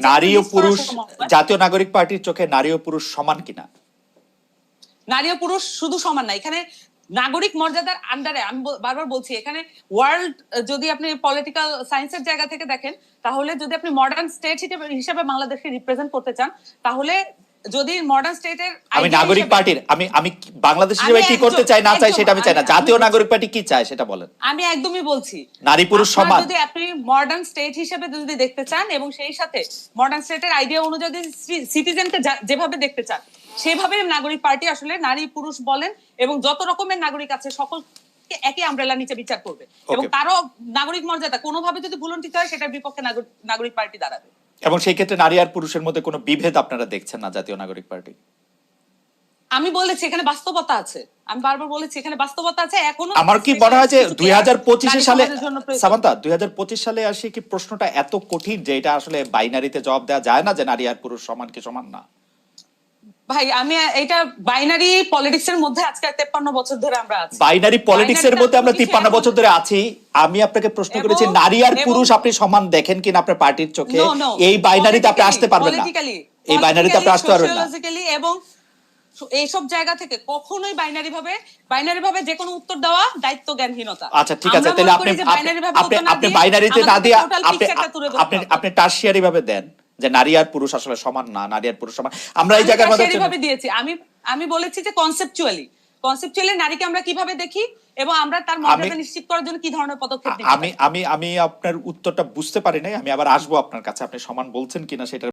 নারী ও পুরুষ জাতীয় নাগরিক পার্টির চোখে নারী ও পুরুষ সমান কিনা? নারী ও পুরুষ শুধু সমান না এখানে নাগরিক মর্যাদার আন্ডারে আমি বারবার বলছি এখানে ওয়ার্ল্ড যদি আপনি পলিটিক্যাল সায়েন্সের জায়গা থেকে দেখেন তাহলে যদি আপনি মডার্ন স্টেট হিসেবে বাংলাদেশকে রিপ্রেজেন্ট করতে চান তাহলে যদি মডার্ন স্টেটের আমি নাগরিক পার্টির আমি আমি বাংলাদেশ হিসেবে কি করতে চাই না চাই সেটা আমি চাই না। জাতীয় নাগরিক পার্টি কি চায় সেটা বলেন। আমি একদমই বলছি। নারী পুরুষ সমান। যদি আপনি মডার্ন স্টেট হিসেবে যদি দেখতে চান এবং সেই সাথে মডার্ন স্টেটের আইডিয়া অনুযায়ী সিটিজেনকে যেভাবে দেখতে চান সেভাবে নাগরিক পার্টি আসলে নারী পুরুষ বলেন এবং যত রকমের নাগরিক আছে সকলকে একই আমব্রেলা নিচে বিচার করবে। এবং তারও নাগরিক মর্যাদা কোনোভাবে যদি ভুলন্টিত হয় সেটার বিপক্ষে নাগরিক- নাগরিক পার্টি দাঁড়াবে। এবং সেই ক্ষেত্রে নারী আর পুরুষের মধ্যে কোনো বিভেদ আপনারা দেখছেন না জাতীয় নাগরিক পার্টি? আমি বলেছি এখানে বাস্তবতা আছে। আমি বারবার বলেছি এখানে বাস্তবতা আছে এখনও আমার কি মনে হয় যে দুই হাজার পঁচিশে সালে সামান্তা দুই হাজার পঁচিশ সালে আসে কি প্রশ্নটা এত কঠিন যে এটা আসলে বাইনারিতে জবাব দেওয়া যায় না যে নারী আর পুরুষ সমান কি সমান না? ভাই আমি এটা বাইনারি পলিটিক্স এর মধ্যে আজকে তেপ্পান্ন বছর ধরে আমরা আছি। বাইনারি পলিটিক্স এর মধ্যে আমরা তিপ্পান্ন বছর ধরে আছি। আমি আপনাকে প্রশ্ন করেছি নারী আর পুরুষ আপনি সমান দেখেন কিনা আপনার পার্টির চোখে. এই বাইনারিতে আপনি আসতে পারবেন না। এই বাইনারিতে আপনি আসতে পারবেন না। এবং এইসব জায়গা থেকে কখনোই বাইনারি ভাবে বাইনারি ভাবে যে কোনো উত্তর দেওয়া দায়িত্ব জ্ঞানহীনতা আচ্ছা ঠিক আছে তাহলে আপনি আপনি আপনি বাইনারিতে না দিয়ে আপনি আপনি আপনি টার্সিয়ারি ভাবে দেন যে নারী আর পুরুষ আসলে সমান না নারী আর পুরুষ সমান। আমরা এই জায়গার মধ্যে ভাবে দিয়েছি। আমি আমি বলেছি যে কনসেপচুয়ালি কনসেপচুয়ালি নারীকে আমরা কীভাবে দেখি এবং আমরা তার মর্যাদা নিশ্চিত করার জন্য কি ধরনের পদক্ষেপ আমি আমি আমি আপনার উত্তরটা বুঝতে পারি নাই আমি আবার আসব আপনার কাছে। আপনি সমান বলছেন কিনা সেটা